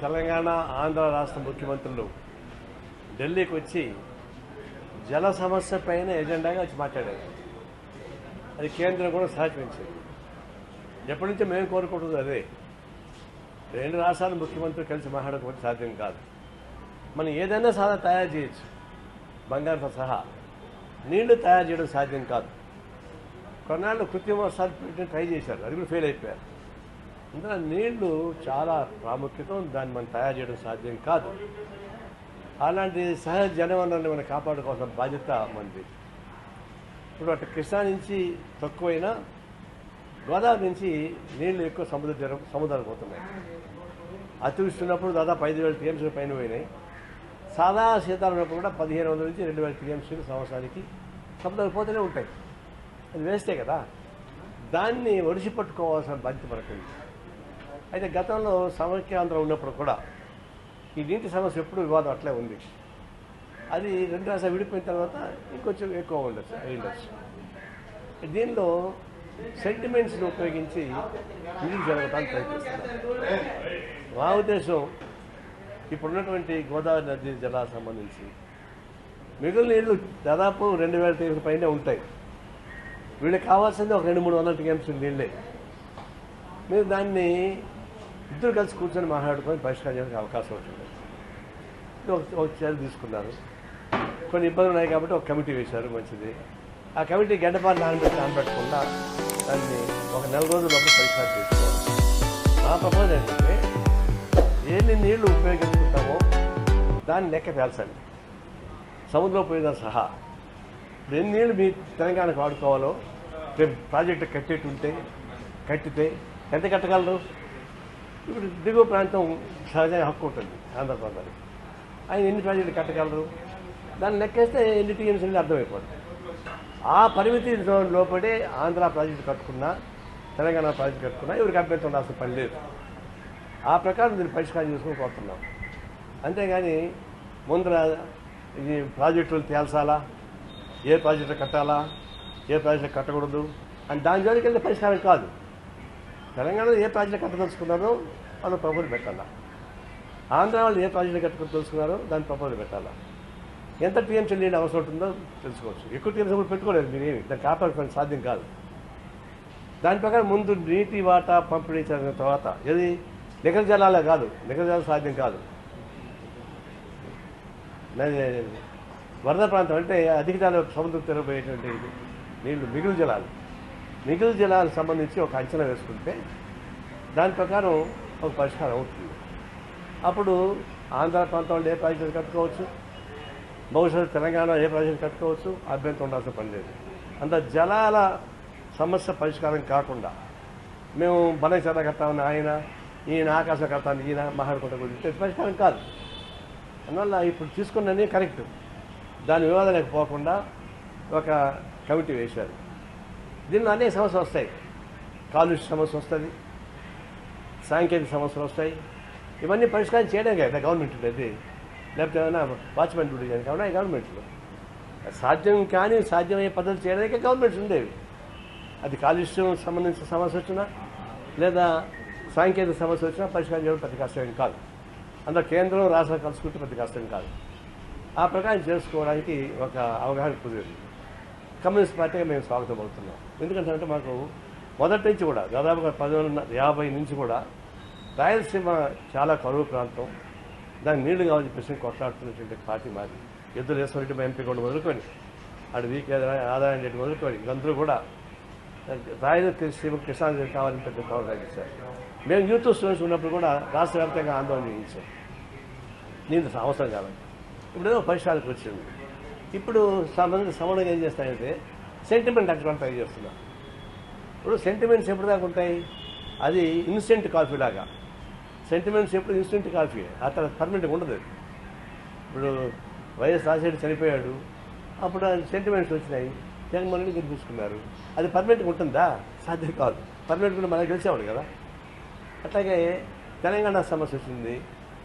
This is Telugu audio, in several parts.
తెలంగాణ ఆంధ్ర రాష్ట్ర ముఖ్యమంత్రులు ఢిల్లీకి వచ్చి జల సమస్య పైన ఎజెండాగా వచ్చి మాట్లాడారు. అది కేంద్రం కూడా సహకరించింది. ఎప్పటి నుంచో మేము కోరుకుంటుంది అదే. రెండు రాష్ట్రాల ముఖ్యమంత్రులు కలిసి మాట్లాడకపోతే సాధ్యం కాదు. మనం ఏదైనా సాధన తయారు చేయొచ్చు. బంగారంతో సహా. నీళ్ళు తయారు చేయడం సాధ్యం కాదు. కొన్నాళ్ళు కృత్రిమ వర్షాలు ట్రై చేశారు. అది కూడా ఫెయిల్ అయిపోయారు. అందులో నీళ్ళు చాలా ప్రాముఖ్యత దాన్ని మనం తయారు చేయడం సాధ్యం కాదు. అలాంటి సహజ జనవనరులను మనం కాపాడుకోవాల్సిన బాధ్యత మనది. ఇప్పుడు అటు కృష్ణా నుంచి తక్కువైనా గోదావరి నుంచి నీళ్ళు ఎక్కువ సముద్ర జలం పోతున్నాయి. అతివృష్టి ఉన్నప్పుడు దాదాపు ఐదు వేల టీఎంసీలు పైన పోయినాయి. సాదా శీతాలు ఉన్నప్పుడు కూడా పదిహేను వందల నుంచి రెండు వేల టీఎంసీలు సంవత్సరానికి సముద్రాలు పోతూనే ఉంటాయి. అది వేస్తే కదా. దాన్ని ఒడిసి పట్టుకోవాల్సిన బాధ్యత మనకుంది. అయితే గతంలో సమైక్యాంధ్ర ఉన్నప్పుడు కూడా ఈ నీటి సమస్య ఎప్పుడు వివాదం అట్లే ఉంది. అది రెండు రాష్ట్రాలు విడిపోయిన తర్వాత ఇంకొంచెం ఎక్కువ ఉండొచ్చు అయ్యుండొచ్చు. దీనిలో సెంటిమెంట్స్ని ఉపయోగించి ఇది జరగటానికి ప్రయత్నిస్తున్నారు మా ఉద్దేశం ఇప్పుడున్నటువంటి గోదావరి నది జలాలకు సంబంధించి మిగిలిన నీళ్ళు దాదాపు రెండు వేల టీఎంసీ పైనే ఉంటాయి. వీళ్ళకి కావాల్సింది ఒక రెండు మూడు వందల టీఎంసీ నీళ్ళే. మీరు దాన్ని ఇద్దరు కలిసి కూర్చొని మాట్లాడుకొని పరిష్కారం అవకాశం ఉంటుంది ఒక చర్య తీసుకున్నారు. కొన్ని ఇబ్బందులు ఉన్నాయి కాబట్టి ఒక కమిటీ వేశారు మంచిది. ఆ కమిటీ గంటపాటు నానబెట్టి నానబెట్టకుండా దాన్ని ఒక నెల రోజుల్లోపు పరిష్కారం చేసుకోవాలి. నా ప్రపోజల్ ఏంటంటే ఎన్ని నీళ్ళు ఉపయోగించుకుంటామో దాన్ని లెక్క పేల్చండి సముద్రం పోయిన సహా. ఇప్పుడు ఎన్ని నీళ్ళు మీ తెలంగాణకు వాడుకోవాలో రేపు ప్రాజెక్టు కట్టేట్టు ఉంటే కట్టితే ఎంత కట్టగలరు? ఇప్పుడు దిగువ ప్రాంతం సహజంగా హక్కు ఉంటుంది ఆంధ్రప్రదేశ్ ఆయన ఎన్ని ప్రాజెక్టులు కట్టగలరు? దాన్ని లెక్కేస్తే ఎన్ని టీఎంసీ అర్థమైపోతుంది ఆ పరిమితి జోన్ లోపడే ఆంధ్ర ప్రాజెక్టు కట్టుకున్నా తెలంగాణ ప్రాజెక్టు కట్టుకున్నా ఎవరికి అభ్యంతరం ఉండాల్సిన పని లేదు. ఆ ప్రకారం దీన్ని పరిష్కారం చేసుకుని పోతున్నాం. అంతేగాని ముందర ఇది ప్రాజెక్టులు తేల్చాలా? ఏ ప్రాజెక్టు కట్టాలా? ఏ ప్రాజెక్టు కట్టకూడదు? అని దాని జోలికి వెళ్తే పరిష్కారం కాదు. తెలంగాణలో ఏ ప్రాజెక్టులు కట్టదలుచుకున్నారో అది ప్రపోజల్ పెట్టాలా? ఆంధ్ర వాళ్ళు ఏ ప్రాజెక్టులు కట్టుకుని తెలుసుకున్నారో దాని ప్రపోజల్ పెట్టాలా? ఎంత టీఎంసీ నీళ్ళు అవసరం ఉంటుందో తెలుసుకోవచ్చు. ఎక్కువ టీఎంసీ కూడా పెట్టుకోలేదు మీరేమి? దాన్ని కాపాడుకోవడం సాధ్యం కాదు. దాని ప్రకారం ముందు నీటి వాటా పంపిణీ చేసిన తర్వాత ఏది? నిఖర జలాలే కాదు. నిగర జలాలు సాధ్యం కాదు. వరద ప్రాంతం అంటే అధిక జలాలు సముద్రం తెరబోయేటువంటి నీళ్ళు మిగులు జలాలు. మిగిలిన జిల్లాలకు సంబంధించి ఒక అంచనా వేసుకుంటే దాని ప్రకారం ఒక పరిష్కారం అవుతుంది. అప్పుడు ఆంధ్ర ప్రాంతంలో ఏ ప్రాజెక్టు కట్టుకోవచ్చు? బహుశా తెలంగాణ ఏ ప్రాజెక్టు కట్టుకోవచ్చు? అభ్యంతరం ఉండాల్సిన పని లేదు. అంత జలాల సమస్య పరిష్కారం కాకుండా మేము బలై చెత్త కట్టామని ఆయన ఈయన ఆకాశం కట్టాను ఈయన మాట్లాడుకుంటా గురించి పరిష్కారం కాదు. అందువల్ల ఇప్పుడు తీసుకున్నది కరెక్ట్. దాని వివాదానికి పోకుండా ఒక కమిటీ వేశారు. దీనిలో అనేక సమస్యలు వస్తాయి. కాలుష్య సమస్య వస్తుంది సాంకేతిక సమస్యలు వస్తాయి. ఇవన్నీ పరిష్కారం చేయడం కదా గవర్నమెంట్ అది లేకపోతే ఏమైనా వాచ్మెన్ డ్యూటీ చేయడానికి అవునా గవర్నమెంట్లో సాధ్యం కానీ సాధ్యమయ్యే పద్ధతి చేయడానికే గవర్నమెంట్స్ ఉండేవి. అది కాలుష్యం సంబంధించిన సమస్య వచ్చినా లేదా సాంకేతిక సమస్య వచ్చినా పరిష్కారం చేయడం పెద్ద కష్టమేం కాదు. అందులో కేంద్రం రాష్ట్రం కలుసుకుంటే పెద్ద కష్టం కాదు. ఆ ప్రకారం చేసుకోవడానికి ఒక అవగాహన కుదిరింది. కమ్యూనిస్ట్ పార్టీగా మేము స్వాగతం పలుకుతున్నాం. ఎందుకంటే మాకు మొదటి నుంచి కూడా దాదాపుగా పదిహేను యాభై నుంచి కూడా రాయలసీమ చాలా కరువు ప్రాంతం. దానికి నీళ్ళు కావాలని చెప్పేసి కొట్లాడుతున్నటువంటి పార్టీ మాది. ఎద్దులు వేసుకుని ఎంపీ కూడా మొదలుకొని అటు వీకే ఆదాయం రెడ్డి మొదలుకొని వీళ్ళందరూ కూడా రాయలసీమ కృష్ణా జిల్లా కావాలని పెద్ద పోరాటం మేము యూత్ స్టూడెంట్స్ ఉన్నప్పుడు కూడా రాష్ట్ర వ్యాప్తంగా ఆందోళన చేయించాం. నీళ్ళు అవసరం కాబట్టి ఇప్పుడు ఏదో పరిష్కారానికి వచ్చింది. ఇప్పుడు సంబంధించిన సమన్వయం ఏం చేస్తాయంటే సెంటిమెంట్ అటువంటి ట్రై చేస్తున్నాం. ఇప్పుడు సెంటిమెంట్స్ ఎప్పుడు దాకా ఉంటాయి? అది ఇన్స్టెంట్ కాఫీ లాగా. సెంటిమెంట్స్ ఎప్పుడు ఇన్స్టెంట్ కాఫీ తర్వాత పర్మనెంట్గా ఉండదు. ఇప్పుడు వైఎస్ రాజశేఖర్ చనిపోయాడు. అప్పుడు సెంటిమెంట్స్ వచ్చినాయి. జగన్మోహన్ రెడ్డి గెలిపించుకున్నారు అది పర్మనెంట్గా ఉంటుందా? సాధ్యం కాదు. పర్మనెంట్ కూడా మనకి గెలిచేవాడు కదా. అట్లాగే తెలంగాణ సమస్య వచ్చింది.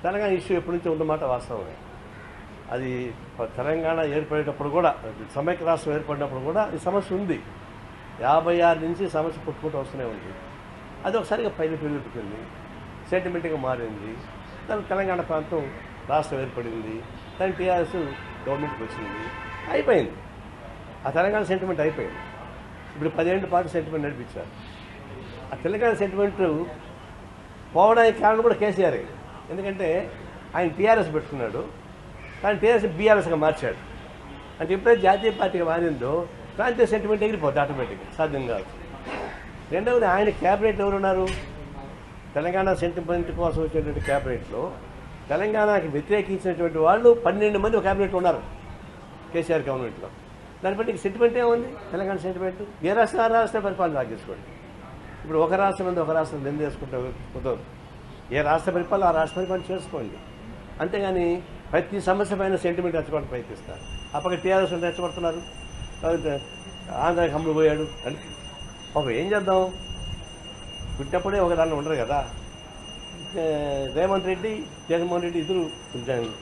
తెలంగాణ ఇష్యూ ఎప్పటి నుంచో ఉన్నమాట వాస్తవమే అది తెలంగాణ ఏర్పడేటప్పుడు కూడా సమైక్య రాష్ట్రం ఏర్పడినప్పుడు కూడా ఈ సమస్య ఉంది. యాభై ఆరు నుంచి సమస్య పుట్టుకుంటూ వస్తూనే ఉంది. అది ఒకసారిగా పైన పెరుగుతుంది సెంటిమెంట్గా మారింది. దాని తెలంగాణ ప్రాంతం రాష్ట్రం ఏర్పడింది. దాని టీఆర్ఎస్ గవర్నమెంట్కి వచ్చింది. అయిపోయింది. ఆ తెలంగాణ సెంటిమెంట్ అయిపోయింది. ఇప్పుడు పదిహేను పాటు సెంటిమెంట్ నడిపించారు. ఆ తెలంగాణ సెంటిమెంట్ పోవడానికి కారణం కూడా కేసీఆర్. ఎందుకంటే ఆయన టీఆర్ఎస్ పెట్టుకున్నాడు. కానీ టీఆర్ఎస్ బీఆర్ఎస్గా మార్చాడు. అంటే ఎప్పుడైతే జాతీయ పార్టీగా మారిందో ప్రాంతీయ సెంటిమెంట్ ఎగిరిపోద్ది ఆటోమేటిక్గా సాధ్యం కాదు. రెండవది ఆయన క్యాబినెట్ ఎవరు ఉన్నారు? తెలంగాణ సెంటిమెంట్ కోసం వచ్చేటువంటి క్యాబినెట్లో తెలంగాణకి వ్యతిరేకించినటువంటి వాళ్ళు పన్నెండు మంది ఒక క్యాబినెట్లో ఉన్నారు కేసీఆర్ గవర్నమెంట్లో దాన్ని బట్టి సెంటిమెంట్ ఏముంది? తెలంగాణ సెంటిమెంట్ ఏ రాష్ట్రం? ఆ రాష్ట్ర పరిపాలన సాగించుకోండి ఇప్పుడు ఒక రాష్ట్రం నుండి ఒక రాష్ట్రం నిందేసుకుంటే కుదరదు ఏ రాష్ట్ర పరిపాలన ఆ రాష్ట్ర పరిపాలన చేసుకోండి. అంతేగాని ప్రతి సమస్య పైన సెంటిమెంట్ రెచ్చగొట్టడానికి ప్రయత్నిస్తారు అప్పటికి టీఆర్ఎస్ ఉంటే రెచ్చగొడుతున్నారు ఆంధ్రాకి హమ్ములు పోయాడు. అని పాప ఏం చేద్దాం? పుట్టినప్పుడే ఒక ఉండరు కదా. రేవంత్ రెడ్డి జగన్మోహన్ రెడ్డి ఇద్దరు కొంచెం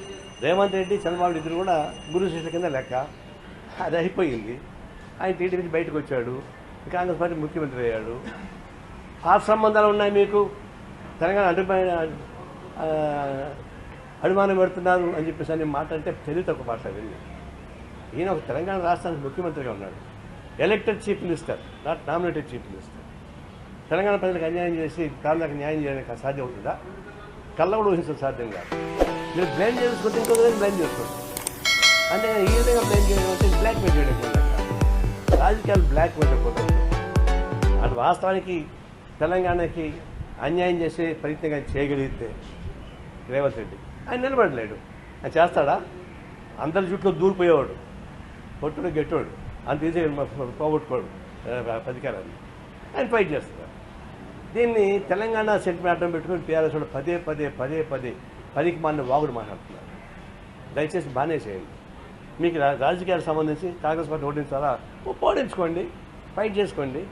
రేవంత్ రెడ్డి చంద్రబాబు ఇద్దరు కూడా గురు శిష్యుల కింద లెక్క. అది అయిపోయింది. ఆయన టీడీపీ నుంచి బయటకు వచ్చాడు. కాంగ్రెస్ పార్టీ ముఖ్యమంత్రి అయ్యాడు. పాత సంబంధాలు ఉన్నాయి మీకు? తెలంగాణ అడ్డుపైన అభిమానం పెడుతున్నారు అని చెప్పేసి అని మాట అంటే తెలివి తక్కువ వెళ్ళి ఈయన ఒక తెలంగాణ రాష్ట్రానికి ముఖ్యమంత్రిగా ఉన్నాడు. Elected chief minister not nominated chief minister Telangana ప్రజలకు అన్యాయం చేసి ప్రాంతానికి న్యాయం చేయడానికి సాధ్యం అవుతుందా? కళ్ళ కూడా ఊహించడం సాధ్యం కాదు. మీరు బ్లేమ్ చేసుకుంటే ఇంకో విధంగా బ్లేమ్ చేసుకోండి. అంటే ఈ విధంగా బ్లేమ్ చేయడం అంటే బ్లాక్ మెయిల్ చేయడం రాజకీయాలు బ్లాక్ మెయిల్ అయిపోతుంది అటు వాస్తవానికి తెలంగాణకి అన్యాయం చేసే ప్రయత్నం చేయగలిగితే రేవంత్ రెడ్డి ఆయన నిలబడలేడు. ఆయన చేస్తాడా? అందరి చుట్టూ దూరిపోయేవాడు. కొట్టుడు గెట్టోడు. అంత ఈజీ పోగొట్టుకోడు. అధికారాన్ని ఆయన ఫైట్ చేస్తాడు. దీన్ని తెలంగాణ సెంటిమెంట్ అడ్డం పెట్టుకుని టీఆర్ఎస్ వాళ్ళు పదే పదే పదే పదే పదికి మాన వాగుడు మాట్లాడుతున్నారు దయచేసి బాగానే చేయండి మీకు రా- రాజకీయాలకు సంబంధించి కాంగ్రెస్ పార్టీ ఓడించాలా? ఓడించుకోండి ఫైట్ చేసుకోండి.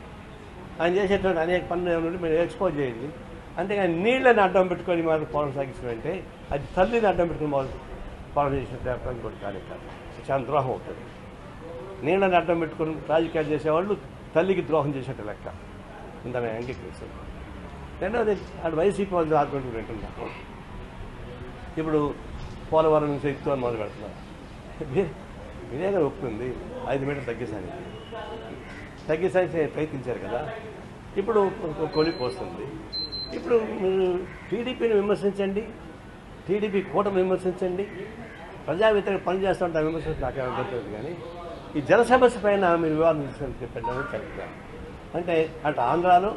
ఆయన చేసేటువంటి అనేక పనులు ఏమైనా మీరు ఎక్స్పోజ్ చేయండి. అంతేగాని నీళ్ళని అడ్డం పెట్టుకొని మనం పోవడం సాగించుకుంటే అది తల్లిని అడ్డం పెట్టుకుని మనం చేసిన చేసినట్టు ఇంకోటి కానీ కాదు. చాలా ద్రోహం అవుతుంది నీళ్ళని అడ్డం పెట్టుకుని రాజకీయాలు చేసేవాళ్ళు తల్లికి ద్రోహం చేసేట లెక్క. ఇంత అంగీకరిస్తాను. రెండవది అటు వైసీపీ వాళ్ళు ఆత్మహత్య వింటున్నాను ఇప్పుడు పోలవరం నుంచి ఎక్కువ మొదలు పెడుతున్నారు. వినేగర్ ఒప్పుకుంది. ఐదు మీటర్లు తగ్గిస్తాను తగ్గిస్తానికి ప్రయత్నించారు కదా. ఇప్పుడు కొలిపి వస్తుంది ఇప్పుడు మీరు టీడీపీని విమర్శించండి. టీడీపీ కూటమి విమర్శించండి. ప్రజా వ్యతిరేక పని చేస్తుంటే విమర్శించి నాకు అర్థం కానీ ఈ జన సమస్య పైన మీరు వివాదం తీసుకొని పెట్టడం చెప్తాను. అంటే అటు ఆంధ్రాలో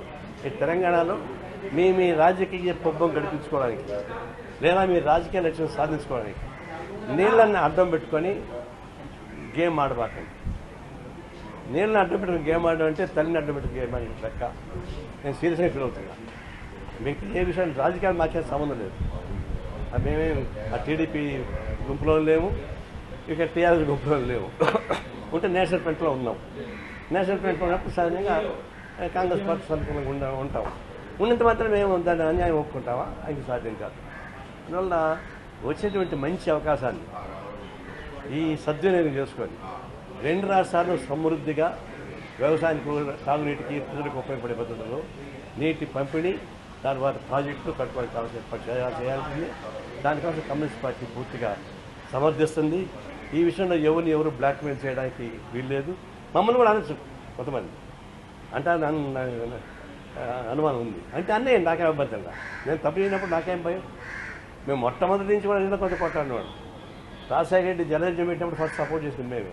ఇటు తెలంగాణలో మీ మీ రాజకీయ పబ్బం గడిపించుకోవడానికి లేదా మీ రాజకీయ లక్ష్యం సాధించుకోవడానికి నీళ్ళని అడ్డం పెట్టుకొని గేమ్ ఆడబాకండి. నీళ్ళని అడ్డం పెట్టుకుని గేమ్ ఆడడం అంటే తల్లిని అడ్డం పెట్టుకుని గేమ్ ఆడిన లెక్క. నేను సీరియస్గా ఫీల్ అవుతున్నా. మీకు ఏ విషయాన్ని రాజకీయాలు మాకే సంబంధం లేదు. మేమేం ఆ టీడీపీ గుంపులో లేము ఇక టీఆర్ఎస్ గుంపులో లేవు ఉంటే నేషనల్ ఫ్రంట్లో ఉన్నాం. నేషనల్ ఫ్రంట్లో ఉన్నప్పుడు సహజంగా కాంగ్రెస్ పార్టీ సంతకంగా ఉండ ఉంటాం. ఉన్నంత మాత్రం మేము దాన్ని అన్యాయం ఒప్పుకుంటామా? అది సాధ్యం కాదు. అందువల్ల వచ్చేటువంటి మంచి అవకాశాన్ని ఈ సద్వినియోగం చేసుకొని రెండు రాష్ట్రాలు సమృద్ధిగా వ్యవసాయానికి సాగునీటికి ఇతరులకు ఉపయోగపడే పద్ధతిలో నీటి పంపిణీ తర్వాత ప్రాజెక్టులు కట్టుకోవడానికి కావాల్సిన ఏర్పాటు చేయాల్సింది. దానికోసం కమ్యూనిస్ట్ పార్టీ పూర్తిగా సమర్థిస్తుంది. ఈ విషయంలో ఎవరిని ఎవరు బ్లాక్మెయిల్ చేయడానికి వీల్లేదు. మమ్మల్ని కూడా అనొచ్చు కొంతమంది. అంటే అనుమానం ఉంది. అంటే అన్నీ నాకేం అబద్ధంగా నేను తప్పు చేయనప్పుడు నాకేం భయం? మేము మొట్టమొదటి నుంచి కూడా నిన్న కొంత కొట్టాడినవాడు రాజశేఖర రెడ్డి జనరేషన్ పెట్టినప్పుడు ఫస్ట్ సపోర్ట్ చేసింది మేమే.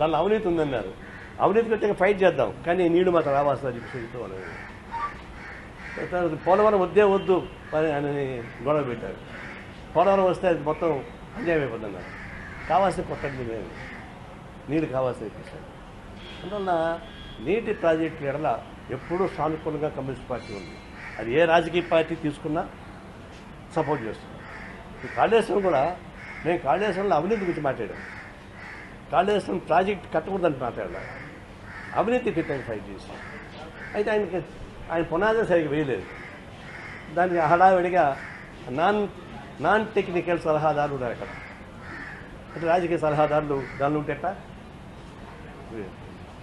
దానిలో అవినీతి ఉందన్నారు. అవినీతి వచ్చాక ఫైట్ చేద్దాం. కానీ నీళ్ళు మాత్రం రావాల్సిన చెప్పి అన్నారు పోలవరం వద్దే వద్దు అని అని గొడవ పెట్టారు. పోలవరం వస్తే అది మొత్తం అన్యాయం అయిపోతున్నారు కావాల్సిన కొట్టండి మేము నీళ్ళు కావాల్సిన ఇప్పిస్తాడు అందువల్ల నీటి ప్రాజెక్టుల ఎడల ఎప్పుడూ సానుకూలంగా కమ్యూనిస్ట్ పార్టీ ఉంది. అది ఏ రాజకీయ పార్టీ తీసుకున్నా సపోర్ట్ చేస్తుంది. ఈ కాళేశ్వరం కూడా మేము కాళేశ్వరంలో అవినీతి గురించి మాట్లాడాం. కాళేశ్వరం ప్రాజెక్ట్ కట్టకూడదని మాట్లాడాం. అవినీతి క్రితం ఫైట్ చేసి అయితే ఆయనకి ఆయన పునాది సరిగ్గా వేయలేదు. దానికి హడావిడిగా నాన్ నాన్ టెక్నికల్ సలహాదారులు ఉన్నారు అక్కడ. అంటే రాజకీయ సలహాదారులు దానిలో ఉంటేట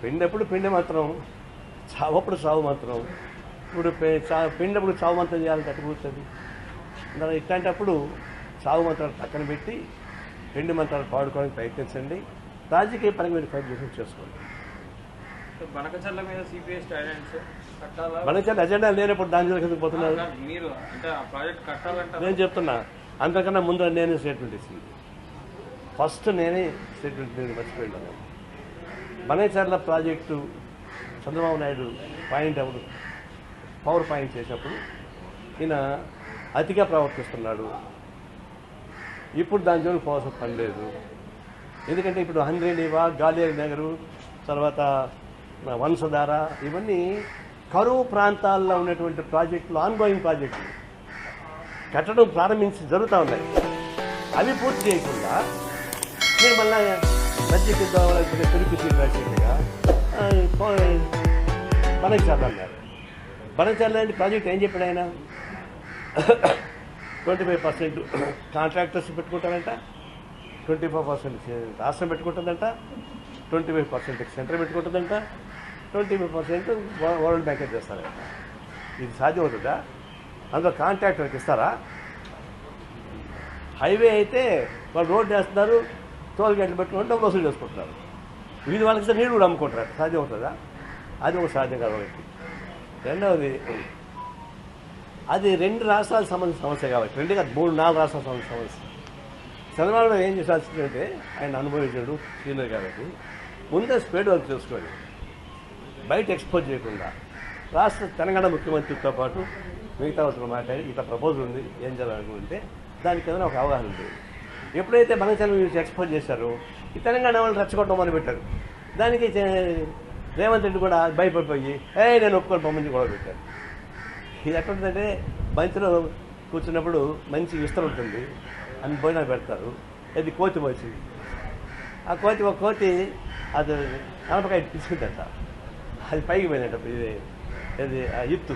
పిండప్పుడు పిండి మాత్రం చావప్పుడు చావు మాత్రం. ఇప్పుడు పె- చా- పిండప్పుడు చావు మంత్రం చేయాలని ఎట్లా దాని ఇట్లాంటప్పుడు చావు మంత్రాలు పక్కన పెట్టి పిండి మంత్రాలు పాడుకోవడానికి ప్రయత్నించండి. రాజకీయ పరంగా మీరు ఫైట్ చేసి చేసుకోండి. బనకచర్ల మీద సిపిఐ స్టాండ్ కట్టాలా? మన చాలా ఎజెండా లేనప్పుడు దాని జోలికి పోతున్నారు? కాదు, మీరు అంటే ఆ ప్రాజెక్ట్ నేను చెప్తున్నా అంతకన్నా ముందు నేనే స్టేట్మెంట్ ఇచ్చింది. ఫస్ట్ నేనే స్టేట్మెంట్ నేను మర్చిపోయాను. బనేచర్ల ప్రాజెక్టు చంద్రబాబు నాయుడు పాయింట్ ఎవరు? పవర్ పాయింట్ చేసినప్పుడు ఈయన అతిగా ప్రవర్తిస్తున్నాడు. ఇప్పుడు దాని జోలికి పోవాల్సిన పని లేదు. ఎందుకంటే ఇప్పుడు హంద్రేనివా గాలేరు నగరు తర్వాత వంశధార ఇవన్నీ కరువు ప్రాంతాల్లో ఉన్నటువంటి ప్రాజెక్టులు ఆన్గోయింగ్ ప్రాజెక్టులు కట్టడం ప్రారంభించి జరుగుతూ ఉన్నాయి. అవి పూర్తి చేయకుండా మీరు మళ్ళీ మధ్యకి తిరుపతి సీట్ రాసేట్టుగా అన్నారు. బనకచార్ల ప్రాజెక్ట్ ఏం చెప్పాడు ఆయన? ట్వంటీ ఫైవ్ పర్సెంట్ కాంట్రాక్టర్స్ పెట్టుకుంటారంట ట్వంటీ ఫైవ్ పర్సెంట్ రాష్ట్రం పెట్టుకుంటుందంట twenty five percent centre పెట్టుకుంటుందంట twenty five percent world bank చేస్తారు? ఇది సాధ్యం అవుతుందా అందులో కాంట్రాక్టర్కి ఇస్తారా? హైవే అయితే వాళ్ళు రోడ్ వేస్తున్నారు టోల్ గేట్లు పెట్టుకుంటే డబ్బులు వసూలు చేసుకుంటున్నారు. వీధి వాళ్ళకి నీళ్ళు కూడా అమ్ముకుంటారు. సాధ్యం అవుతుందా అది ఒక సాధ్యం కాదు ఒకటి రెండవది అది రెండు రాష్ట్రాలకు సంబంధించిన సమస్య కాబట్టి రెండు కాదు మూడు నాలుగు రాష్ట్రాలకు సంబంధించిన సమస్య. చంద్రబాబు ఏం చేసాల్సిందంటే ఆయన అనుభవించాడు సీనియర్ కాబట్టి ముందే స్పీడ్ వర్క్ చేసుకోండి బయట ఎక్స్పోజ్ చేయకుండా రాష్ట్ర తెలంగాణ ముఖ్యమంత్రితో పాటు మిగతా వాళ్ళతో మాట్లాడి ఇట్లా ప్రపోజల్ ఉంది ఏం చేయాలనుకుంటే దానికి ఏదైనా ఒక అవగాహన ఉంది. ఎప్పుడైతే బనచలం ఎక్స్పోజ్ చేశారో ఈ తెలంగాణ వాళ్ళు రెచ్చగొట్టడం మొదలుపెట్టారు దానికి రేవంత్ రెడ్డి కూడా భయపడిపోయి ఏ నేను ఒప్పుకొని పంపించి గొడవ పెట్టారు. ఇది ఎక్కడుందంటే బంతిలో కూర్చున్నప్పుడు మంచి విస్తరం ఉంటుంది అని భోజనం పెడతారు అది కోతి వచ్చింది ఆ కోతి ఒక కోతి అది అనపకాయ తీసుకుందంట అది పైకి పోయినట్ట ఇది ఇది ఆ ఇత్తు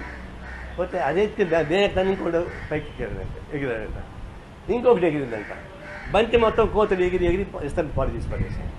పోతే అదే ఎత్తి దేని తను కూడా పైకి ఎగిరాడంట ఎగిరాడంట ఇంకొకటి ఎగిరిందంట బంతి మొత్తం కోతులు ఎగిరి ఎగిరి ఇస్తాను పాడు తీసి పడేసాను